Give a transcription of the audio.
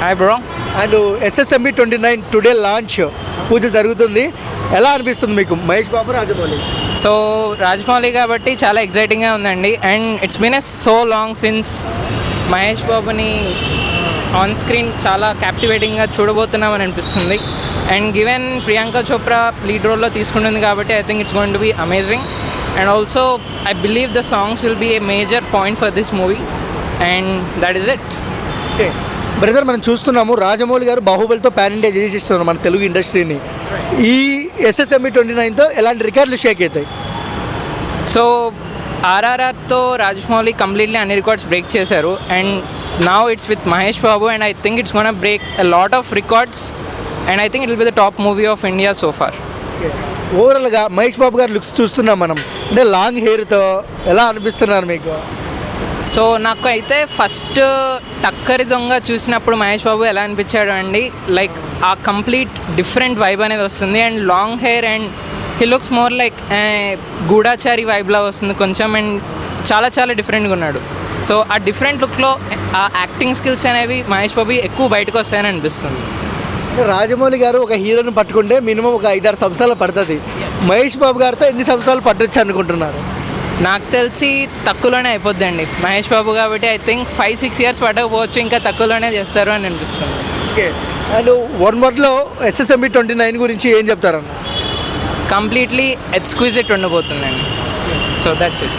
Hi bro and SSMB twenty nine today launch పూజ జరుగుతుంది. ఎలా అనిపిస్తుంది మీకు? మహేష్ బాబు రాజమౌళి? సో రాజమౌళి కాబట్టి చాలా ఎగ్జైటింగ్గా ఉందండి. And it's been a so long since Mahesh బాబుని ఆన్ స్క్రీన్ చాలా క్యాప్టివేటింగ్గా చూడబోతున్నామని అనిపిస్తుంది. And given Priyanka Chopra lead రోల్లో తీసుకుంటుంది కాబట్టి I think it's going to be amazing and also I believe the songs will be a major point for this movie and that is it okay brother మనం చూస్తున్నాము రాజమౌళి గారు బాహుబలితో pan India చేసేస్తున్నారు మన తెలుగు ఇండస్ట్రీని. ఈ ఎస్ఎస్ఎంబి ట్వంటీ నైన్తో ఎలాంటి రికార్డులు shake అవుతాయి? సో ఆర్ఆర్ఆర్తో రాజమౌళి కంప్లీట్లీ అన్ని రికార్డ్స్ బ్రేక్ చేశారు. And now it's with Mahesh Babu and I think it's gonna break lot of records and I think it will be the top movie of India so far ఓవరాల్గా మహేష్ బాబు గారు looks చూస్తున్నాం మనం. అంటే long హెయిర్తో ఎలా అనిపిస్తున్నారు మీకు? So నాకు అయితే first టక్కరి దొంగ చూసినప్పుడు మహేష్ బాబు ఎలా అనిపించాడు అండి? లైక్ ఆ కంప్లీట్ డిఫరెంట్ వైబ్ అనేది వస్తుంది. And long hair and he looks more like Goodachari వైబ్లా వస్తుంది కొంచెం. అండ్ చాలా చాలా డిఫరెంట్గా ఉన్నాడు. సో ఆ డిఫరెంట్ లుక్లో ఆ యాక్టింగ్ స్కిల్స్ అనేవి మహేష్ బాబు ఎక్కువ బయటకు వస్తాయని అనిపిస్తుంది. రాజమౌళి గారు ఒక హీరోని పట్టుకుంటే మినిమం ఒక ఐదారు సంవత్సరాలు పడుతుంది. మహేష్ బాబు గారితో ఎన్ని సంవత్సరాలు పట్టొచ్చు అనుకుంటున్నారు? నాకు తెలిసి తక్కువలోనే అయిపోద్దండి. మహేష్ బాబు కాబట్టి I think five six years పట్టకపోవచ్చు ఇంకా తక్కువలోనే చేస్తారు అని అనిపిస్తుంది. ఓకే. అండ్ వన్ వర్డ్లో ఎస్ఎస్ఎంబి ట్వంటీ నైన్ గురించి ఏం చెప్తారన్న? కంప్లీట్లీ ఎక్స్క్విజిట్ ఉండబోతుందండి సో దట్స్ ఇట్